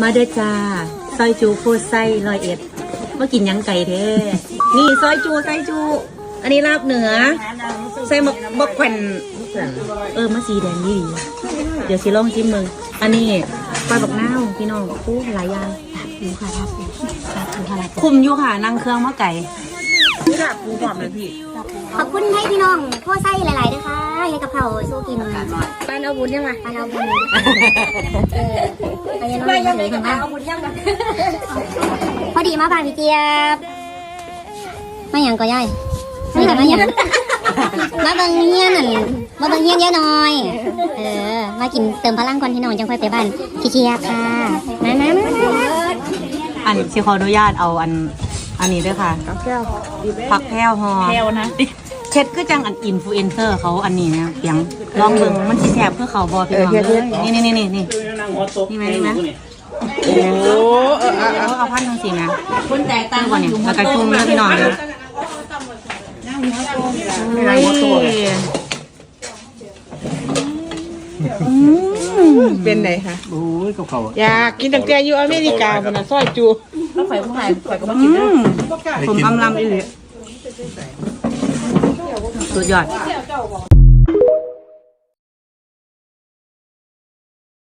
มาเด้อจ้า ซอยจูโคตรไส้ร้อยเอ็ดมากินหยังไก่แท้นี่ซอยจูไส้จู อันนี้ลาบเหนือ ใส่หมกบกแผ่นเออ มาสีแดงดีดีเดี๋ยวสิลองชิมมึง อันนี้ปลาบักนาวพี่น้องอู้หลายอย่างหมูค่ะทับหมูทับหมูค่ะคุมอยู่ค่ะนั่งเครื่องมาไก่ ขอบคุณให้พี่น้องพ่อไส้หลายๆด้วยค่ะให้กับเขาวสู้กินปานเอาบุญยังไงปานเอาบุญเออไปยังน้อยยังไม่เอาบุญยังพอดีมาบ้านพี่เจี๊ยบมาหยังก็ย่ายนี่แต่มาหยังมาเบิ่งเฮียนนั่นมาเบิ่งเฮียนเยอะหน่อย เออ มากินเติมพลังก่อนพี่น้องจังค่อยไปบ้านพี่เจี๊ยบค่ะมามามามาอันสิขออนุญาตเอาอัน อันนี้ด้วยค่ะผักแพรวผักแพรวหอแพรวนะเช็ดคือจังอันอินฟลูเอนเซอร์เขาอันนี้นะเปียงลองเบิ่งมันสิแซ่บเพื่อเขาบอพี่น้องเด้อนี่นี่นี่นี่นี่นี่ไหมนี่ไหมโอ้เอออะเอาเอาพันทั้งสี่นะคุณแตกต่างก่อนเนี่ยแล้วก็จุ่มแล้วพี่น้องนะโอ้ยเป็นไหนคะโอ้ยเขาเขาอยากกินตั้งแต่อยู่อเมริกาบนน่ะซอยจู อืมผมอำลำอีหลีสุดยอด